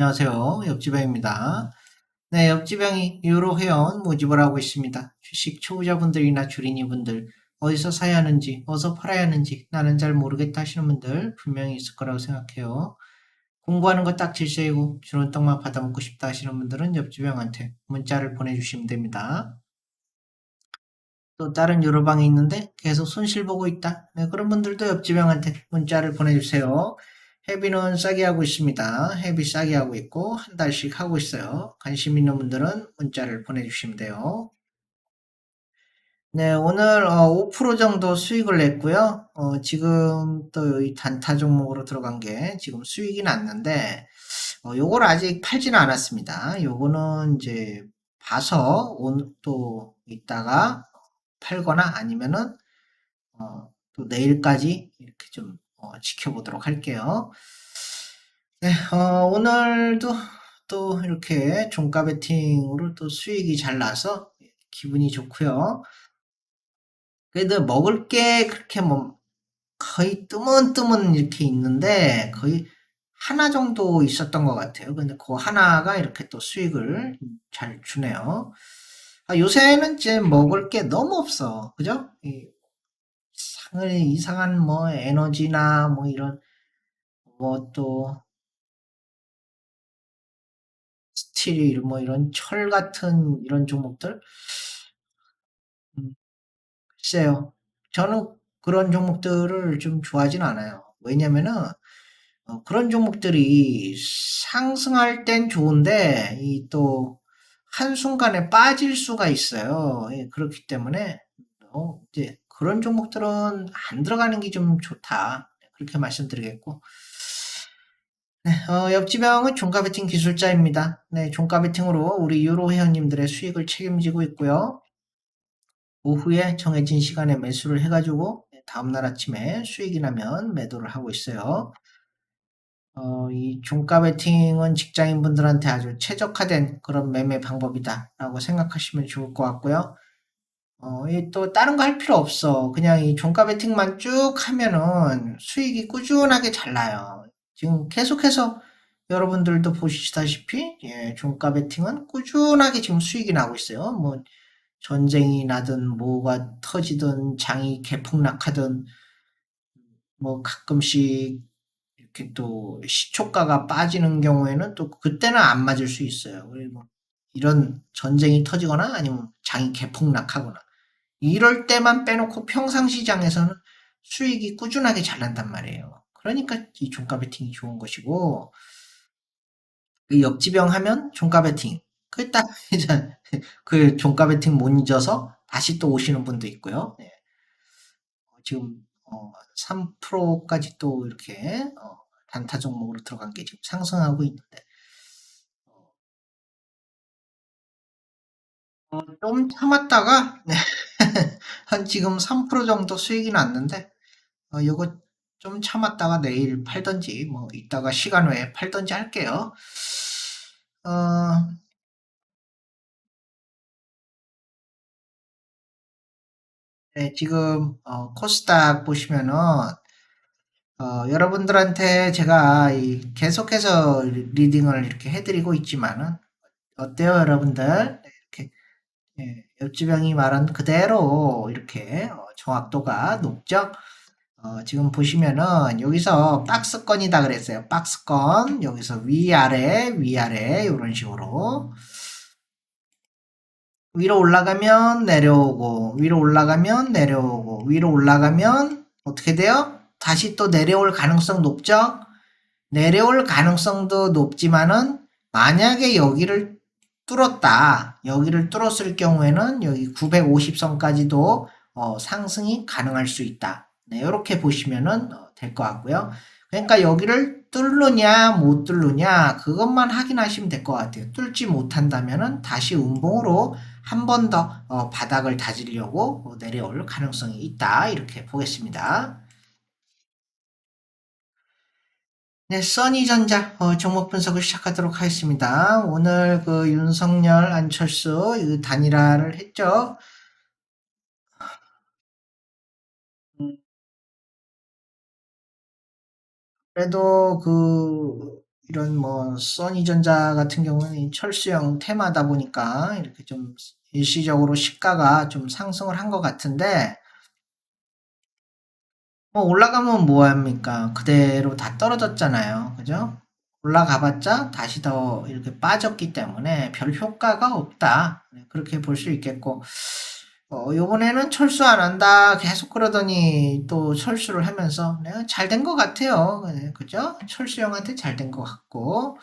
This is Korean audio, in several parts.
안녕하세요. 옆지방입니다. 네, 옆지방이 유로 회원 모집을 하고 있습니다. 주식 초보자분들이나 주린이분들 어디서 사야 하는지, 어디서 팔아야 하는지 나는 잘 모르겠다 하시는 분들 분명히 있을 거라고 생각해요. 공부하는 거 딱 질서이고 주는 떡만 받아먹고 싶다 하시는 분들은 옆지방한테 문자를 보내주시면 됩니다. 또 다른 유로방이 있는데 계속 손실 보고 있다. 네, 그런 분들도 옆지방한테 문자를 보내주세요. 헤비는 싸게 하고 있습니다. 헤비 싸게 하고 있고 한 달씩 하고 있어요. 관심 있는 분들은 문자를 보내주시면 돼요. 네, 오늘 5% 정도 수익을 냈고요. 어, 지금 또 이 단타 종목으로 들어간 게 지금 수익이 났는데 어, 요걸 아직 팔지는 않았습니다. 요거는 이제 봐서 온, 또 이따가 팔거나 아니면은 어, 또 내일까지 이렇게 좀 어, 지켜보도록 할게요. 네, 어, 오늘도 또 이렇게 종가 베팅으로 또 수익이 잘 나서 기분이 좋고요. 그래도 먹을 게 그렇게 뭐 거의 뜨문뜨문 이렇게 있는데 거의 하나 정도 있었던 것 같아요. 근데 그 하나가 이렇게 또 수익을 잘 주네요. 아, 요새는 이제 먹을 게 너무 없어. 그죠? 이상을, 이상한 뭐 에너지나 뭐 이런 뭐 또 스틸 뭐 이런 철 같은 이런 종목들 음, 글쎄요. 저는 그런 종목들을 좀 좋아하진 않아요. 왜냐면은 어, 그런 종목들이 상승할 땐 좋은데 이또 한순간에 빠질 수가 있어요. 예, 그렇기 때문에 어, 이제 그런 종목들은 안 들어가는 게 좀 좋다. 그렇게 말씀드리겠고 네, 어, 옆지병은 종가 베팅 기술자입니다. 네, 종가 베팅으로 우리 유로 회원님들의 수익을 책임지고 있고요. 오후에 정해진 시간에 매수를 해가지고 다음날 아침에 수익이 나면 매도를 하고 있어요. 어, 이 종가 베팅은 직장인분들한테 아주 최적화된 그런 매매 방법이다라고 생각하시면 좋을 것 같고요. 어, 또 다른 거 할 필요 없어. 그냥 이 종가 베팅만 쭉 하면은 수익이 꾸준하게 잘 나요. 지금 계속해서 여러분들도 보시다시피 예, 종가 베팅은 꾸준하게 지금 수익이 나고 있어요. 뭐 전쟁이 나든 뭐가 터지든 장이 개풍락하든 뭐 가끔씩 이렇게 또 시초가가 빠지는 경우에는 또 그때는 안 맞을 수 있어요. 그리고 이런 전쟁이 터지거나 아니면 장이 개풍락하거나 이럴 때만 빼놓고 평상시장에서는 수익이 꾸준하게 잘 난단 말이에요. 그러니까 이 종가 베팅이 좋은 것이고 그 역지병 하면 종가 베팅 그딱 이제 그 종가 베팅 못 잊어서 다시 또 오시는 분도 있고요. 네. 지금 어, 3%까지 또 이렇게 어, 단타 종목으로 들어간 게 지금 상승하고 있는데 어, 좀 참았다가 네. 한 지금 3% 정도 수익이 났는데 어, 이거 좀 참았다가 내일 팔던지 뭐 이따가 시간 외에 팔던지 할게요. 어, 네, 지금 어, 코스닥 보시면은 어, 여러분들한테 제가 계속해서 리딩을 이렇게 해드리고 있지만은 어때요, 여러분들? 네, 이렇게 예, 옆지병이 말한 그대로 이렇게 어, 정확도가 높죠? 어, 지금 보시면은 여기서 박스권이다 그랬어요. 박스권 여기서 위아래 위아래 이런 식으로 위로 올라가면 내려오고 위로 올라가면 내려오고 위로 올라가면 어떻게 돼요? 다시 또 내려올 가능성 높죠? 내려올 가능성도 높지만은 만약에 여기를 뚫었다. 여기를 뚫었을 경우에는 여기 950선까지도 어, 상승이 가능할 수 있다. 네, 이렇게 보시면은 어, 될것 같고요. 그러니까 여기를 뚫느냐 못 뚫느냐 그것만 확인하시면 될 것 같아요. 뚫지 못한다면은 다시 운봉으로 한 번더 어, 바닥을 다지려고 어, 내려올 가능성이 있다 이렇게 보겠습니다. 네, 써니전자 어, 종목 분석을 시작하도록 하겠습니다. 오늘 그 윤석열, 안철수 이 단일화를 했죠. 그래도 그 이런 뭐 써니전자 같은 경우는 철수형 테마다 보니까 이렇게 좀 일시적으로 시가가 좀 상승을 한 것 같은데 뭐 올라가면 뭐합니까? 그대로 다 떨어졌잖아요. 그죠? 올라가봤자 다시 더 이렇게 빠졌기 때문에 별 효과가 없다. 네, 그렇게 볼 수 있겠고, 어, 요번에는 철수 안 한다. 계속 그러더니 또 철수를 하면서 내가 잘된 것 같아요. 네, 그죠? 철수 형한테 잘 된 것 같고,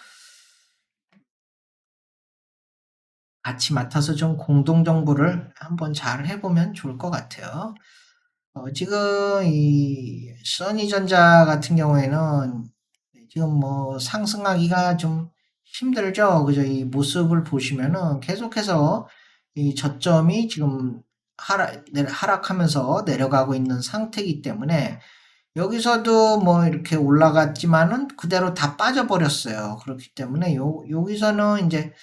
같이 맡아서 좀 공동정부를 한번 잘 해보면 좋을 것 같아요. 어, 지금 이 써니전자 같은 경우에는 지금 뭐 상승하기가 좀 힘들죠. 그죠? 이 모습을 보시면은 계속해서 이 저점이 지금 하락, 하락하면서 내려가고 있는 상태이기 때문에 여기서도 뭐 이렇게 올라갔지만은 그대로 다 빠져버렸어요. 그렇기 때문에 요, 여기서는 이제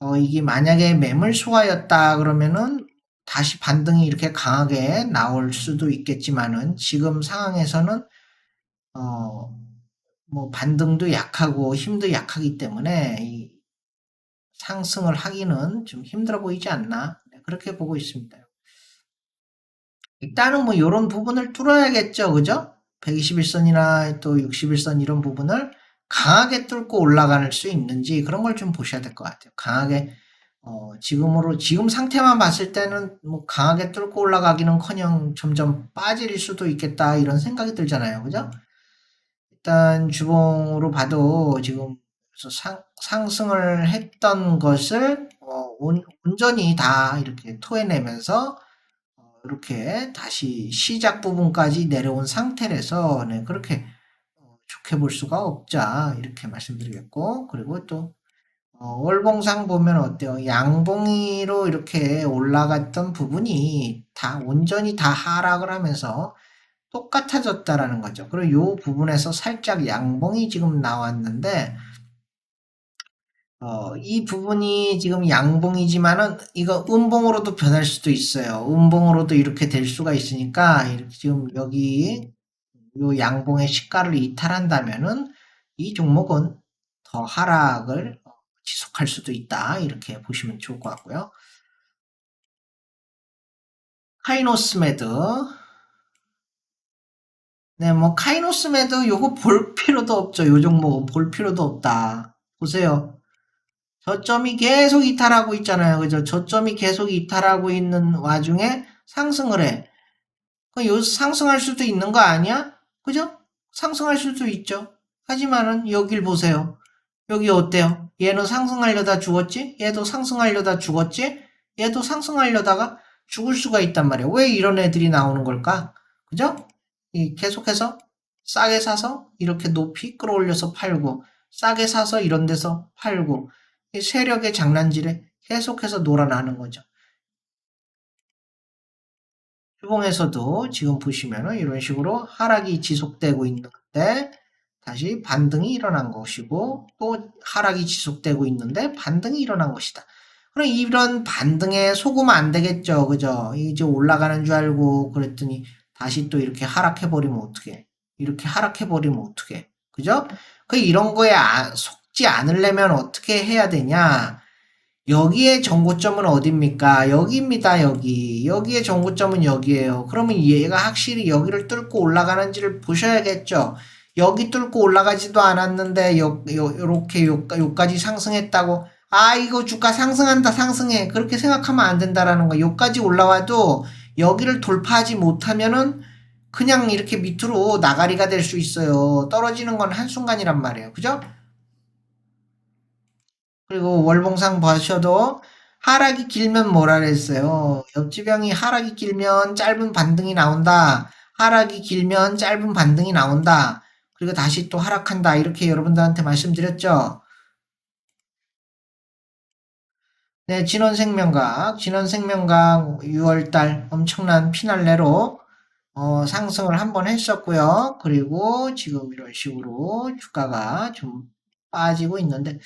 어, 이게 만약에 매물 소화였다 그러면은 다시 반등이 이렇게 강하게 나올 수도 있겠지만은 지금 상황에서는 어, 뭐 반등도 약하고 힘도 약하기 때문에 상승을 하기는 좀 힘들어 보이지 않나 네, 그렇게 보고 있습니다. 일단은 뭐 이런 부분을 뚫어야겠죠, 그죠? 121선이나 또 61선 이런 부분을 강하게 뚫고 올라갈 수 있는지 그런 걸 좀 보셔야 될 것 같아요. 강하게 어, 지금으로 지금 상태만 봤을 때는 뭐 강하게 뚫고 올라가기는커녕 점점 빠질 수도 있겠다 이런 생각이 들잖아요, 그죠? 일단 주봉으로 봐도 지금 상, 상승을 했던 것을 어, 온, 온전히 다 이렇게 토해내면서 어, 이렇게 다시 시작 부분까지 내려온 상태라서 네, 그렇게 어, 좋게 볼 수가 없자 이렇게 말씀드리겠고 그리고 또 어, 월봉상 보면 어때요? 양봉이로 이렇게 올라갔던 부분이 다 온전히 다 하락을 하면서 똑같아졌다라는 거죠. 그리고 이 부분에서 살짝 양봉이 지금 나왔는데 어, 이 부분이 지금 양봉이지만은 이거 음봉으로도 변할 수도 있어요. 음봉으로도 이렇게 될 수가 있으니까 지금 여기 이 양봉의 시가를 이탈한다면은 이 종목은 더 하락을 지속할 수도 있다. 이렇게 보시면 좋을 것 같고요. 카이노스메드. 네, 뭐 카이노스메드 요거 볼 필요도 없죠. 요 종목은 볼 필요도 없다. 보세요. 저점이 계속 이탈하고 있잖아요. 그죠? 저점이 계속 이탈하고 있는 와중에 상승을 해. 요 상승할 수도 있는 거 아니야? 그죠? 상승할 수도 있죠. 하지만은 여길 보세요. 여기 어때요? 얘는 상승하려다 죽었지? 얘도 상승하려다 죽었지? 얘도 상승하려다가 죽을 수가 있단 말이에요. 왜 이런 애들이 나오는 걸까? 그죠? 계속해서 싸게 사서 이렇게 높이 끌어올려서 팔고 싸게 사서 이런 데서 팔고 세력의 장난질에 계속해서 놀아나는 거죠. 주봉에서도 지금 보시면은 이런 식으로 하락이 지속되고 있는 데 다시 반등이 일어난 것이고 또 하락이 지속되고 있는데 반등이 일어난 것이다. 그럼 이런 반등에 속으면 안 되겠죠. 그죠? 이제 올라가는 줄 알고 그랬더니 다시 또 이렇게 하락해 버리면 어떻게? 이렇게 하락해 버리면 어떻게? 그죠? 그 이런 거에 아, 속지 않으려면 어떻게 해야 되냐? 여기에 정고점은 어딥니까? 여기입니다, 여기. 여기에 정고점은 여기에요. 그러면 얘가 확실히 여기를 뚫고 올라가는지를 보셔야겠죠. 여기 뚫고 올라가지도 않았는데 요, 요, 요렇게 요, 요까지 상승했다고. 아 이거 주가 상승한다 상승해. 그렇게 생각하면 안 된다라는 거 요까지 올라와도 여기를 돌파하지 못하면은 그냥 이렇게 밑으로 나가리가 될 수 있어요. 떨어지는 건 한순간이란 말이에요. 그죠? 그리고 월봉상 보셔도 하락이 길면 뭐라 그랬어요? 옆집 형이 하락이 길면 짧은 반등이 나온다. 하락이 길면 짧은 반등이 나온다 그리고 다시 또 하락한다. 이렇게 여러분들한테 말씀드렸죠. 네, 진원생명각, 진원생명각 6월달 엄청난 피날레로 어, 상승을 한번 했었고요. 그리고 지금 이런 식으로 주가가 좀 빠지고 있는데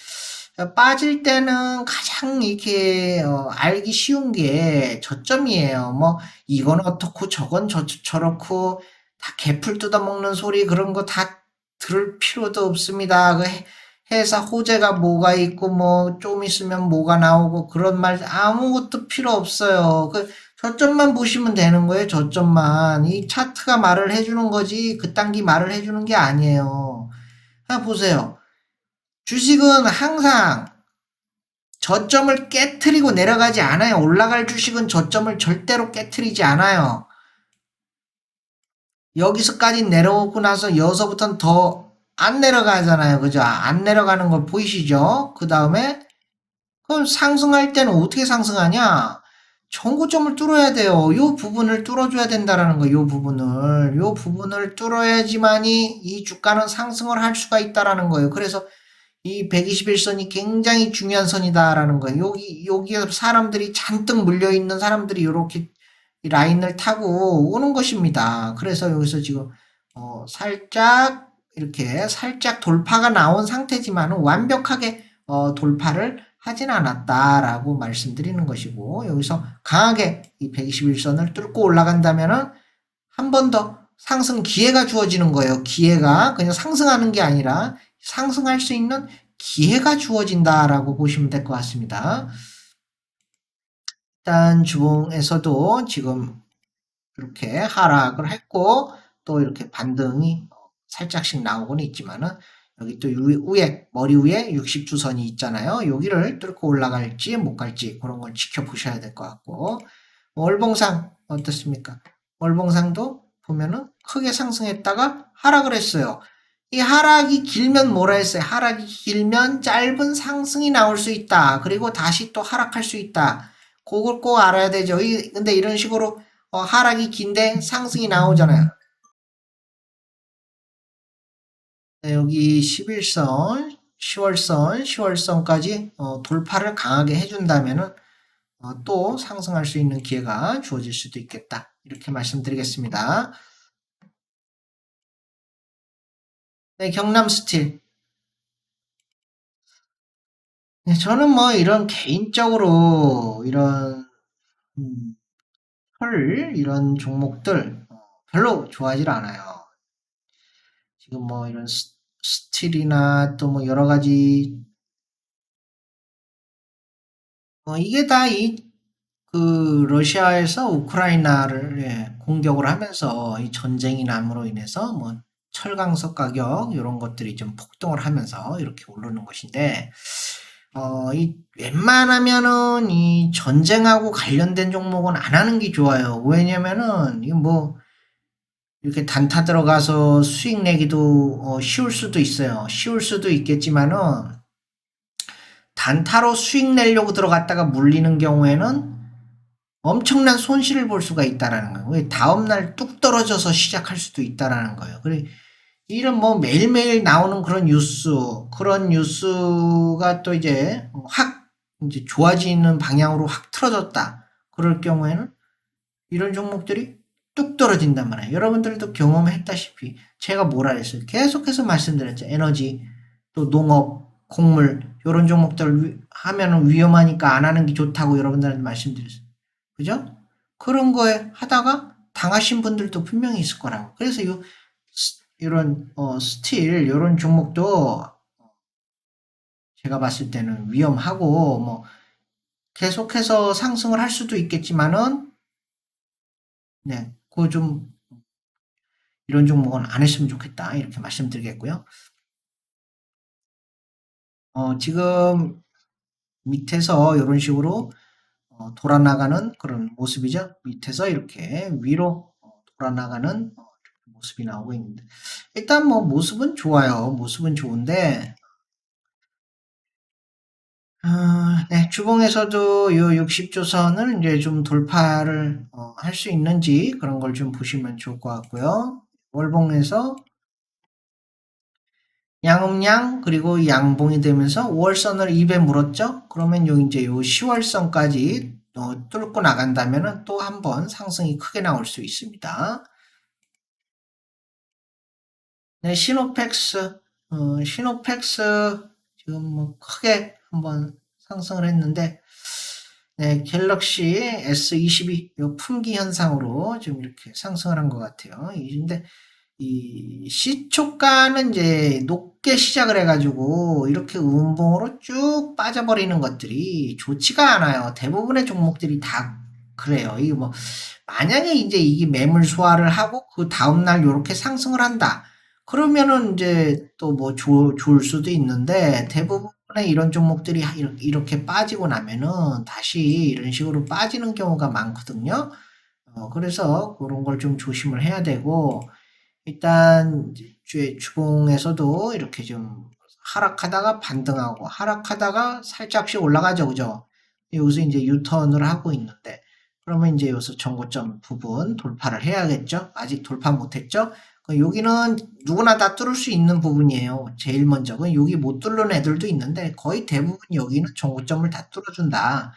빠질 때는 가장 이렇게 어, 알기 쉬운 게 저점이에요. 뭐 이건 어떻고 저건 저, 저렇고 다 개풀 뜯어먹는 소리 그런 거 다 들을 필요도 없습니다. 그 회사 호재가 뭐가 있고 뭐 좀 있으면 뭐가 나오고 그런 말 아무것도 필요 없어요. 그 저점만 보시면 되는 거예요. 저점만. 이 차트가 말을 해주는 거지 그딴 게 말을 해주는 게 아니에요. 한 보세요. 주식은 항상 저점을 깨트리고 내려가지 않아요. 올라갈 주식은 저점을 절대로 깨트리지 않아요. 여기서까지 내려오고 나서 여기서부터는 더 안 내려가잖아요. 그죠? 안 내려가는 걸 보이시죠? 그 다음에 그럼 상승할 때는 어떻게 상승하냐? 전고점을 뚫어야 돼요. 요 부분을 뚫어줘야 된다라는 거예요. 요 부분을. 요 부분을 뚫어야지만이 이 주가는 상승을 할 수가 있다라는 거예요. 그래서 이 121선이 굉장히 중요한 선이다라는 거예요. 여기, 여기에 사람들이 잔뜩 물려있는 사람들이 이렇게 라인을 타고 오는 것입니다. 그래서 여기서 지금, 어, 살짝, 이렇게 살짝 돌파가 나온 상태지만 완벽하게, 어, 돌파를 하진 않았다라고 말씀드리는 것이고, 여기서 강하게 이 121선을 뚫고 올라간다면은 한 번 더 상승 기회가 주어지는 거예요. 기회가. 그냥 상승하는 게 아니라 상승할 수 있는 기회가 주어진다라고 보시면 될 것 같습니다. 일단 주봉에서도 지금 이렇게 하락을 했고 또 이렇게 반등이 살짝씩 나오고는 있지만은 여기 또 위에 머리 위에 60주선이 있잖아요. 여기를 뚫고 올라갈지 못 갈지 그런 걸 지켜보셔야 될 것 같고 월봉상 어떻습니까? 월봉상도 보면은 크게 상승했다가 하락을 했어요. 이 하락이 길면 뭐라 했어요? 하락이 길면 짧은 상승이 나올 수 있다. 그리고 다시 또 하락할 수 있다. 그걸 꼭 알아야 되죠. 이, 근데 이런 식으로 어, 하락이 긴데 상승이 나오잖아요. 네, 여기 11선, 10월선, 10월선까지 어, 돌파를 강하게 해준다면은 어, 또 상승할 수 있는 기회가 주어질 수도 있겠다. 이렇게 말씀드리겠습니다. 네, 경남 스틸. 네, 저는 뭐 이런 개인적으로 이런 음, 털 이런 종목들 어, 별로 좋아하지 않아요. 지금 뭐 이런 스, 스틸이나 또 뭐 여러 가지 어, 이게 다 이 그 러시아에서 우크라이나를 예, 공격을 하면서 이 전쟁이 남으로 인해서 뭐 철강석 가격 이런 것들이 좀 폭등을 하면서 이렇게 오르는 것인데 어, 이 웬만하면은 이 전쟁하고 관련된 종목은 안 하는 게 좋아요. 왜냐면은 이뭐 이렇게 단타 들어가서 수익 내기도 어, 쉬울 수도 있어요. 쉬울 수도 있겠지만은 단타로 수익 내려고 들어갔다가 물리는 경우에는 엄청난 손실을 볼 수가 있다라는 거예요. 다음 날 뚝 떨어져서 시작할 수도 있다라는 거예요. 그리고 이런 뭐 매일매일 나오는 그런 뉴스, 그런 뉴스가 또 이제 확 이제 좋아지는 방향으로 확 틀어졌다. 그럴 경우에는 이런 종목들이 뚝 떨어진단 말이에요. 여러분들도 경험했다시피 제가 뭐라 했어요. 계속해서 말씀드렸죠. 에너지, 또 농업, 곡물 이런 종목들 하면은 위험하니까 안 하는 게 좋다고 여러분들한테 말씀드렸어요. 그죠? 그런 거에 하다가 당하신 분들도 분명히 있을 거라고. 그래서 이 이런 어, 스틸 이런 종목도 제가 봤을 때는 위험하고 뭐 계속해서 상승을 할 수도 있겠지만은 네, 그좀 이런 종목은 안 했으면 좋겠다 이렇게 말씀드리겠고요. 어, 지금 밑에서 이런 식으로 어, 돌아나가는 그런 모습이죠. 밑에서 이렇게 위로 어, 돌아나가는 어, 모습이 나오고 있는데 일단 뭐 모습은 좋아요. 모습은 좋은데 아, 네, 주봉에서도 요 60조선을 이제 좀 돌파를 어, 할 수 있는지 그런 걸 좀 보시면 좋을 것 같고요. 월봉에서 양음양 그리고 양봉이 되면서 5월선을 입에 물었죠. 그러면 요 이제 요 10월선까지 어, 뚫고 나간다면은 또 한 번 상승이 크게 나올 수 있습니다. 네, 시노팩스, 어, 시노팩스 지금 뭐 크게 한번 상승을 했는데, 네, 갤럭시 S22 요 품귀 현상으로 지금 이렇게 상승을 한 것 같아요. 근데 이 시초가는 이제 높게 시작을 해가지고 이렇게 음봉으로 쭉 빠져버리는 것들이 좋지가 않아요. 대부분의 종목들이 다 그래요. 이게 뭐 만약에 이제 이게 매물 소화를 하고 그 다음날 이렇게 상승을 한다. 그러면은 이제 또뭐 좋을 수도 있는데 대부분의 이런 종목들이 하- 이렇게- 빠지고 나면은 다시 이런 식으로 빠지는 경우가 많거든요. 어, 그래서 그런 걸 좀 조심을 해야 되고 일단 주, 주봉에서도 이렇게 좀 하락하다가 반등하고 하락하다가 살짝씩 올라가죠. 그죠? 여기서 이제 유턴을 하고 있는데 그러면 이제 여기서 정고점 부분 돌파를 해야겠죠? 아직 돌파 못했죠? 그 여기는 누구나 다 뚫을 수 있는 부분이에요. 제일 먼저. 그 여기 못 뚫는 애들도 있는데 거의 대부분 여기는 정고점을 다 뚫어준다.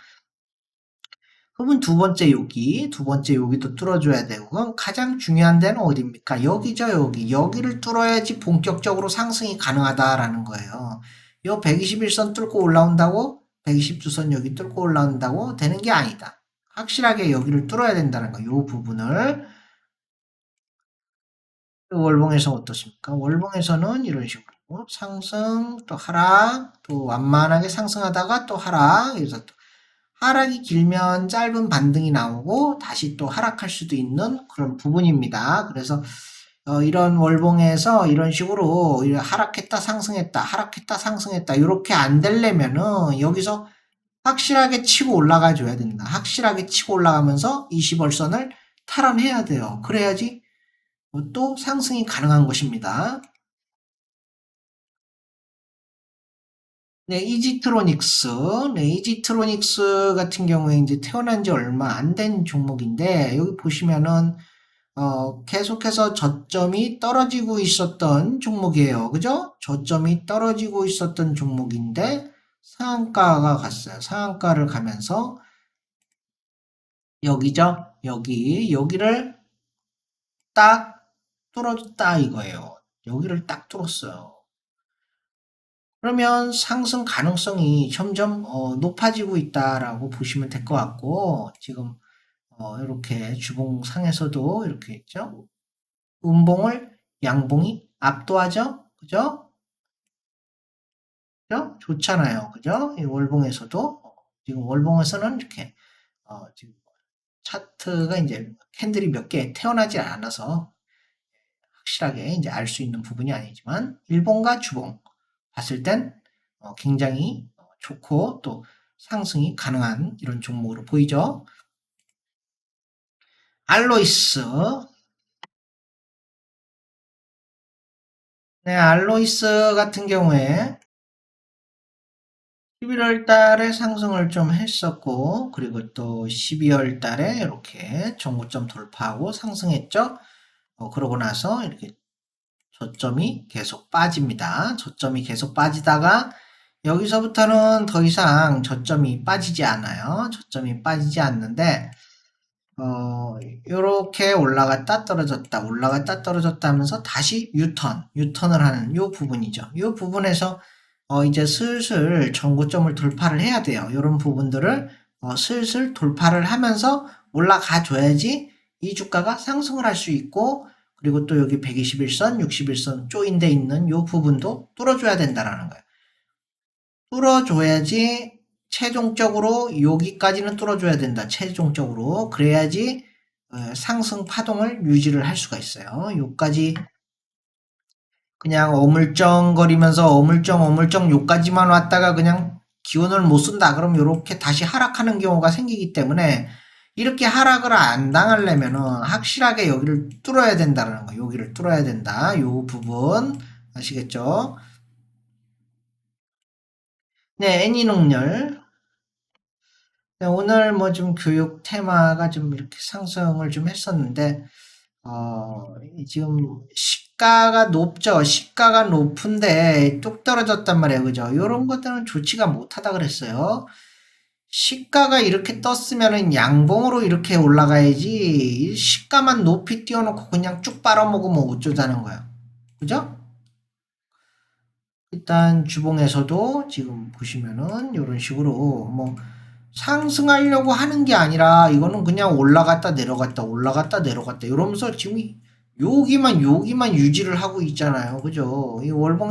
그러면 두 번째 여기, 두 번째 여기도 뚫어줘야 되고, 그럼 가장 중요한 데는 어디입니까? 여기죠, 여기. 여기를 뚫어야지 본격적으로 상승이 가능하다라는 거예요. 요 121선 뚫고 올라온다고? 122선 여기 뚫고 올라온다고? 되는 게 아니다. 확실하게 여기를 뚫어야 된다는 거, 요 부분을. 월봉에서 어떻습니까? 월봉에서는 이런 식으로 상승, 또 하락, 또 완만하게 상승하다가 또 하락, 그래서 또 하락이 길면 짧은 반등이 나오고 다시 또 하락할 수도 있는 그런 부분입니다. 그래서 어, 이런 월봉에서 이런 식으로 하락했다 상승했다 하락했다 상승했다 이렇게 안 되려면은 여기서 확실하게 치고 올라가 줘야 된다. 확실하게 치고 올라가면서 20월선을 탈환해야 돼요. 그래야지 또 상승이 가능한 것입니다. 네, 이지트로닉스. 네, 이지트로닉스 같은 경우에 이제 태어난 지 얼마 안 된 종목인데, 여기 보시면은, 어, 계속해서 저점이 떨어지고 있었던 종목이에요. 그죠? 저점이 떨어지고 있었던 종목인데, 상한가가 갔어요. 상한가를 가면서, 여기죠? 여기, 여기를 딱 뚫어줬다 이거예요. 여기를 딱 뚫었어요. 그러면 상승 가능성이 점점 어, 높아지고 있다라고 보시면 될 것 같고 지금 어, 이렇게 주봉상에서도 이렇게 있죠. 음봉을 양봉이 압도하죠. 그죠? 그죠? 좋잖아요. 그죠? 이 월봉에서도 어, 지금 월봉에서는 이렇게 어, 지금 차트가 이제 캔들이 몇 개 태어나지 않아서 확실하게 이제 알 수 있는 부분이 아니지만 일봉과 주봉 봤을 땐 어, 굉장히 좋고 또 상승이 가능한 이런 종목으로 보이죠. 알로이스 네, 알로이스 같은 경우에 11월 달에 상승을 좀 했었고 그리고 또 12월 달에 이렇게 정고점 돌파하고 상승했죠. 어, 그러고 나서 이렇게 저점이 계속 빠집니다. 저점이 계속 빠지다가 여기서부터는 더 이상 저점이 빠지지 않아요. 저점이 빠지지 않는데 어, 이렇게 올라갔다 떨어졌다 올라갔다 떨어졌다 하면서 다시 유턴 유턴을 하는 이 부분이죠. 이 부분에서 어, 이제 슬슬 전고점을 돌파를 해야 돼요. 이런 부분들을 어, 슬슬 돌파를 하면서 올라가 줘야지 이 주가가 상승을 할 수 있고 그리고 또 여기 121선, 61선 조인돼 있는 이 부분도 뚫어줘야 된다라는 거예요. 뚫어줘야지 최종적으로 여기까지는 뚫어줘야 된다. 최종적으로 그래야지 어, 상승 파동을 유지를 할 수가 있어요. 여기까지 그냥 어물쩡거리면서 어물쩡 어물쩡 요까지만 왔다가 그냥 기운을 못 쓴다. 그럼 이렇게 다시 하락하는 경우가 생기기 때문에 이렇게 하락을 안 당하려면은 확실하게 여기를 뚫어야 된다는 거. 여기를 뚫어야 된다. 요 부분 아시겠죠? 네, 애니농렬. 네, 오늘 뭐 좀 교육 테마가 좀 이렇게 상승을 좀 했었는데 어, 지금 시가가 높죠. 시가가 높은데 뚝 떨어졌단 말이에요. 그죠? 이런 것들은 좋지가 못하다 그랬어요. 시가가 이렇게 떴으면은 양봉으로 이렇게 올라가야지 시가만 높이 띄워놓고 그냥 쭉 빨아먹으면 어쩌자는 거야. 그죠? 일단 주봉에서도 지금 보시면은 이런 식으로 뭐 상승하려고 하는 게 아니라 이거는 그냥 올라갔다 내려갔다 올라갔다 내려갔다 이러면서 지금 여기만 여기만 유지를 하고 있잖아요. 그죠? 이 월봉